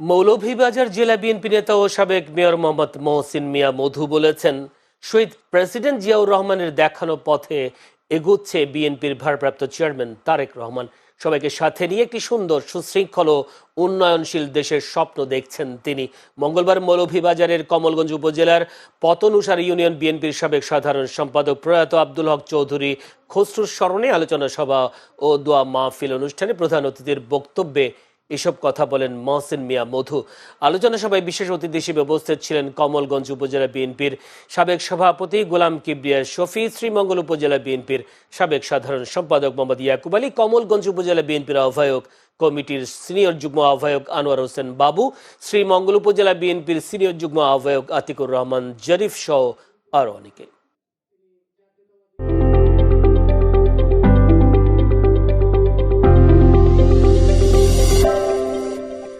মৌলভীবাজার জেলা বিএনপি নেতা ও সাবেক মেয়র মোহাম্মদ মহসিন মিয়া মধু বলেছেন, শহীদ প্রেসিডেন্ট জিয়াউর রহমানের দেখানো পথে এগুচ্ছে বিএনপির ভারপ্রাপ্ত চেয়ারম্যান তারেক রহমান। সবাইকে সাথে নিয়ে একটি সুন্দর, সুশৃঙ্খল ও উন্নয়নশীল দেশের স্বপ্ন দেখছেন তিনি। মঙ্গলবার মৌলভীবাজারের কমলগঞ্জ উপজেলার পতনুসার ইউনিয়ন বিএনপির সাবেক সাধারণ সম্পাদক প্রয়াত আব্দুল হক চৌধুরী খসরুর স্মরণে আলোচনা সভা ও দোয়া মাহফিল অনুষ্ঠানে প্রধান অতিথির বক্তব্যে এসব কথা বলেন মহসিন মিয়া মধু। আলোচনা সভায় বিশেষ অতিথি হিসেবে উপস্থিত ছিলেন কমলগঞ্জ উপজেলা বিএনপির সাবেক সভাপতি গোলাম কিবরিয়া শফি, শ্রীমঙ্গল উপজেলা বিএনপির সাবেক সাধারণ সম্পাদক মোহাম্মদ ইয়াকুব আলী, কমলগঞ্জ উপজেলা বিএনপির আহ্বায়ক কমিটির সিনিয়র যুগ্ম আহ্বায়ক আনোয়ার হোসেন বাবু, শ্রীমঙ্গল উপজেলা বিএনপির সিনিয়র যুগ্ম আহ্বায়ক আতিকুর রহমান জরিফ সহ আরও অনেকে।